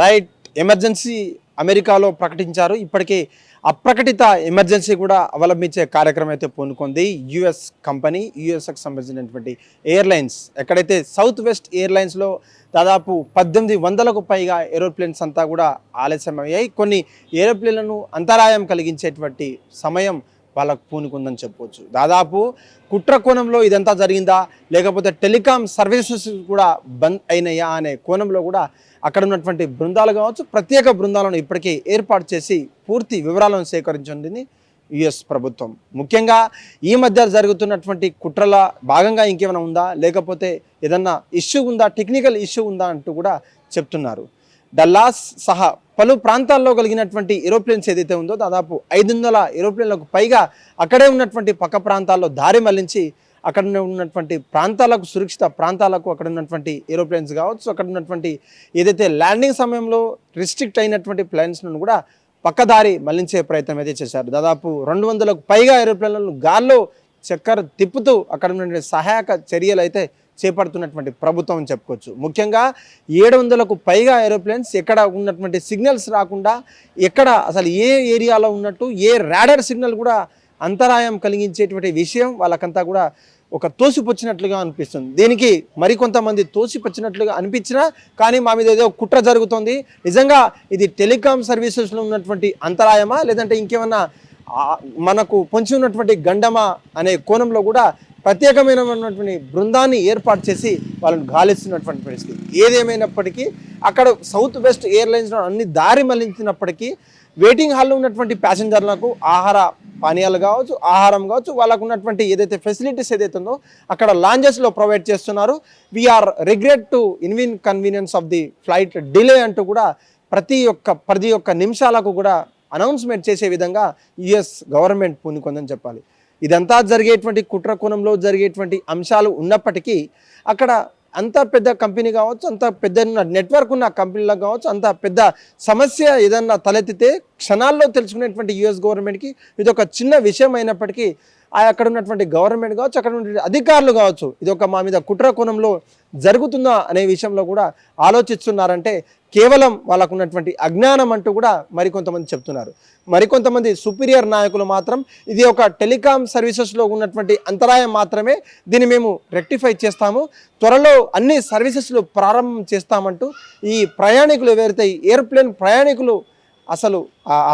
Right emergency అమెరికాలో ప్రకటించారు. ఇప్పటికే అప్రకటిత ఎమర్జెన్సీ కూడా అవలంబించే కార్యక్రమం అయితే పూనుకుంది. యుఎస్ కంపెనీ యుఎస్కి సంబంధించినటువంటి ఎయిర్లైన్స్. ఎక్కడైతే సౌత్ వెస్ట్ ఎయిర్లైన్స్లో దాదాపు పద్దెనిమిది వందలకు పైగా ఏరోప్లేన్స్ అంతా కూడా ఆలస్యమయ్యాయి. కొన్ని ఏరోప్లేన్లను అంతరాయం కలిగించేటువంటి సమయం వాళ్ళకు పూనుకుందని చెప్పవచ్చు దాదాపు కుట్ర కోణంలో ఇదంతా జరిగిందా? లేకపోతే టెలికాం సర్వీసెస్ కూడా బంద్ అయినాయా అనే కోణంలో కూడా అక్కడ ఉన్నటువంటి బృందాలు కావచ్చు ప్రత్యేక బృందాలను ఇప్పటికే ఏర్పాటు చేసి పూర్తి వివరాలను సేకరించింది యుఎస్ ప్రభుత్వం. ముఖ్యంగా ఈ మధ్య జరుగుతున్నటువంటి కుట్రల భాగంగా ఇంకేమైనా ఉందా? లేకపోతే ఏదన్నా ఇష్యూ ఉందా? టెక్నికల్ ఇష్యూ ఉందా అంటూ కూడా చెప్తున్నారు. డల్లాస్ సహా పలు ప్రాంతాల్లో కలిగినటువంటి ఏరోప్లేన్స్ ఏదైతే ఉందో దాదాపు ఐదు వందల ఏరోప్లేన్లకు పైగా అక్కడే ఉన్నటువంటి పక్క ప్రాంతాల్లో దారి మళ్ళించి అక్కడ ఉన్నటువంటి ప్రాంతాలకు సురక్షిత ప్రాంతాలకు అక్కడ ఉన్నటువంటి ఏరోప్లేన్స్ కావచ్చు అక్కడ ఉన్నటువంటి ఏదైతే ల్యాండింగ్ సమయంలో రిస్ట్రిక్ట్ అయినటువంటి ప్లేన్స్ను కూడా పక్కదారి మళ్ళించే ప్రయత్నం అయితే చేశారు. దాదాపు రెండు వందలకు పైగా ఏరోప్లేన్లను గాల్లో చక్కర తిప్పుతూ అక్కడ ఉన్నటువంటి సహాయక చర్యలు అయితే చేపడుతున్నటువంటి ప్రభుత్వం అని చెప్పుకోవచ్చు. ముఖ్యంగా ఏడు వందలకు పైగా ఏరోప్లేన్స్ ఎక్కడ ఉన్నటువంటి సిగ్నల్స్ రాకుండా ఎక్కడ అసలు ఏ ఏరియాలో ఉన్నట్టు ఏ రాడర్ సిగ్నల్ కూడా అంతరాయం కలిగించేటువంటి విషయం వాళ్ళకంతా కూడా ఒక తోసిపుచ్చినట్లుగా అనిపిస్తుంది. దీనికి మరికొంతమంది తోసిపుచ్చినట్లుగా అనిపించినా కానీ మా మీద ఏదో కుట్ర జరుగుతుంది. నిజంగా ఇది టెలికాం సర్వీసెస్లో ఉన్నటువంటి అంతరాయమా? లేదంటే ఇంకేమన్నా మనకు పొంచి ఉన్నటువంటి గండమా? అనే కోణంలో కూడా ప్రత్యేకమైనటువంటి బృందాన్ని ఏర్పాటు చేసి వాళ్ళని గాలిస్తున్నటువంటి పరిస్థితి. ఏదేమైనప్పటికీ అక్కడ సౌత్ వెస్ట్ ఎయిర్లైన్స్లో అన్ని దారి మళ్ళించినప్పటికీ వెయిటింగ్ హాల్లో ఉన్నటువంటి ప్యాసింజర్లకు ఆహార పానీయాలు కావచ్చు ఆహారం కావచ్చు వాళ్ళకు ఉన్నటువంటి ఏదైతే ఫెసిలిటీస్ ఏదైతే ఉందో అక్కడ లాంజెస్లో ప్రొవైడ్ చేస్తున్నారు. We are regret to inconvenience of the flight delay అంటూ కూడా ప్రతి ఒక్క ప్రతి ఒక్క నిమిషాలకు కూడా అనౌన్స్మెంట్ చేసే విధంగా యుఎస్ గవర్నమెంట్ పూనుకుందని చెప్పాలి. ఇదంతా జరిగేటువంటి కుట్ర కోణంలో జరిగేటువంటి అంశాలు ఉన్నప్పటికీ అక్కడ అంత పెద్ద కంపెనీ కావచ్చు అంత పెద్ద నెట్వర్క్ ఉన్న కంపెనీలకు కావచ్చు అంత పెద్ద సమస్య ఏదన్నా తలెత్తితే క్షణాల్లో తెలుసుకునేటువంటి యుఎస్ గవర్నమెంట్కి ఇది ఒక చిన్న విషయం అయినప్పటికీ ఆ అక్కడ ఉన్నటువంటి గవర్నమెంట్ కావచ్చు అక్కడ ఉన్నటువంటి అధికారులు కావచ్చు ఇది ఒక మా మీద కుట్ర కోణంలో జరుగుతుందా అనే విషయంలో కూడా ఆలోచిస్తున్నారంటే కేవలం వాళ్ళకున్నటువంటి అజ్ఞానం అంటూ కూడా మరికొంతమంది చెప్తున్నారు. మరికొంతమంది సుపీరియర్ నాయకులు మాత్రం ఇది ఒక టెలికాం సర్వీసెస్లో ఉన్నటువంటి అంతరాయం మాత్రమే దీన్ని మేము రెక్టిఫై చేస్తాము. త్వరలో అన్ని సర్వీసెస్లు ప్రారంభం చేస్తామంటూ ఈ ప్రయాణికులు ఎవరైతే ఎయిర్ప్లేన్ ప్రయాణికులు అసలు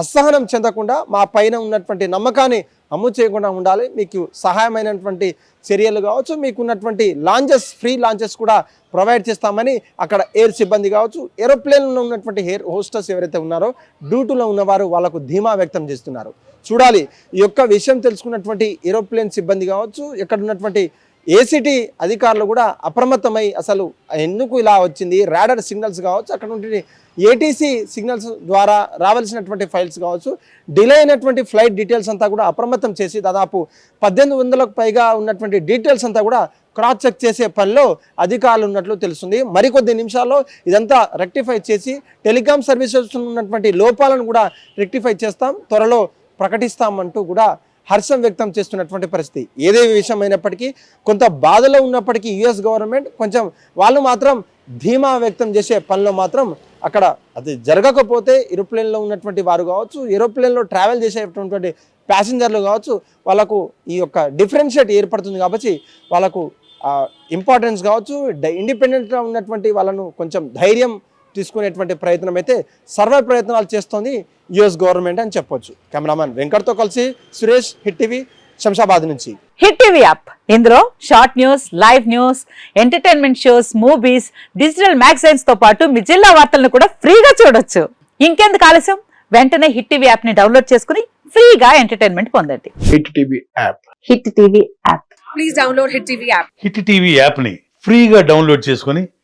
అసహనం చెందకుండా మా పైన ఉన్నటువంటి నమ్మకాన్ని అమ్ము చేయకుండా ఉండాలి. మీకు సహాయమైనటువంటి చర్యలు కావచ్చు మీకున్నటువంటి లాంచెస్ ఫ్రీ లాంచెస్ కూడా ప్రొవైడ్ చేస్తామని అక్కడ ఎయిర్ సిబ్బంది కావచ్చు ఏరోప్లేన్లో ఉన్నటువంటి ఎయిర్ హోస్టర్స్ ఎవరైతే ఉన్నారో డ్యూటీలో ఉన్నవారు వాళ్ళకు ధీమా వ్యక్తం చేస్తున్నారు. చూడాలి ఈ యొక్క విషయం తెలుసుకున్నటువంటి ఏరోప్లేన్ సిబ్బంది కావచ్చు ఎక్కడ ఉన్నటువంటి ఏసీటీ అధికారులు కూడా అప్రమత్తమై అసలు ఎందుకు ఇలా వచ్చింది? రాడర్ సిగ్నల్స్ కావచ్చు అక్కడ ఉంటే ఏటీసీ సిగ్నల్స్ ద్వారా రావాల్సినటువంటి ఫైల్స్ కావచ్చు డిలే అయినటువంటి ఫ్లైట్ డీటెయిల్స్ అంతా కూడా అప్రమత్తం చేసి దాదాపు పద్దెనిమిది వందలకు పైగా ఉన్నటువంటి డీటెయిల్స్ అంతా కూడా క్రాస్ చెక్ చేసే పనిలో అధికారులు ఉన్నట్లు తెలుస్తుంది. మరికొద్ది నిమిషాల్లో ఇదంతా రెక్టిఫై చేసి టెలికాం సర్వీసెస్ ఉన్నటువంటి లోపాలను కూడా రెక్టిఫై చేస్తాం త్వరలో ప్రకటిస్తామంటూ కూడా హర్షం వ్యక్తం చేస్తున్నటువంటి పరిస్థితి. ఏదే విషయమైనప్పటికీ కొంత బాధలో ఉన్నప్పటికీ యుఎస్ గవర్నమెంట్ కొంచెం వాళ్ళు మాత్రం ధీమా వ్యక్తం చేసే పనిలో మాత్రం అక్కడ అది జరగకపోతే ఏరోప్లేన్లో ఉన్నటువంటి వారు కావచ్చు ఏరోప్లేన్లో ట్రావెల్ చేసేటటువంటి ప్యాసింజర్లు కావచ్చు వాళ్ళకు ఈ యొక్క డిఫరెన్షియేట్ ఏర్పడుతుంది కాబట్టి వాళ్ళకు ఇంపార్టెన్స్ కావచ్చు ఇండిపెండెంట్గా ఉన్నటువంటి వాళ్ళను కొంచెం ధైర్యం తీసుకునేటువంటి ప్రయత్నం అయితే సర్వే ప్రయత్నాలు చేస్తోంది యుఎస్ గవర్నమెంట్ అని చెప్పొచ్చు. కెమెరామెన్ వెంకట్తో కలిసి సురేష్ హిట్ టీవీ శంషాబాద్ నుంచి. Hit TV app. ఇందులో short news live news entertainment shows movies digital మ్యాగజైన్స్తో పాటు మీ జిల్లా వార్తలను కూడా ఫ్రీగా చూడొచ్చు. ఇంకెందుకు ఆలస్యం? వెంటనే హిట్ టీవీ యాప్ని డౌన్లోడ్ చేసుకుని ఫ్రీగా ఎంటర్టైన్మెంట్ పొందండి. Hit TV app. Hit TV app. Please download Hit TV app. Hit TV యాప్ని ఫ్రీగా డౌన్లోడ్ చేసుకొని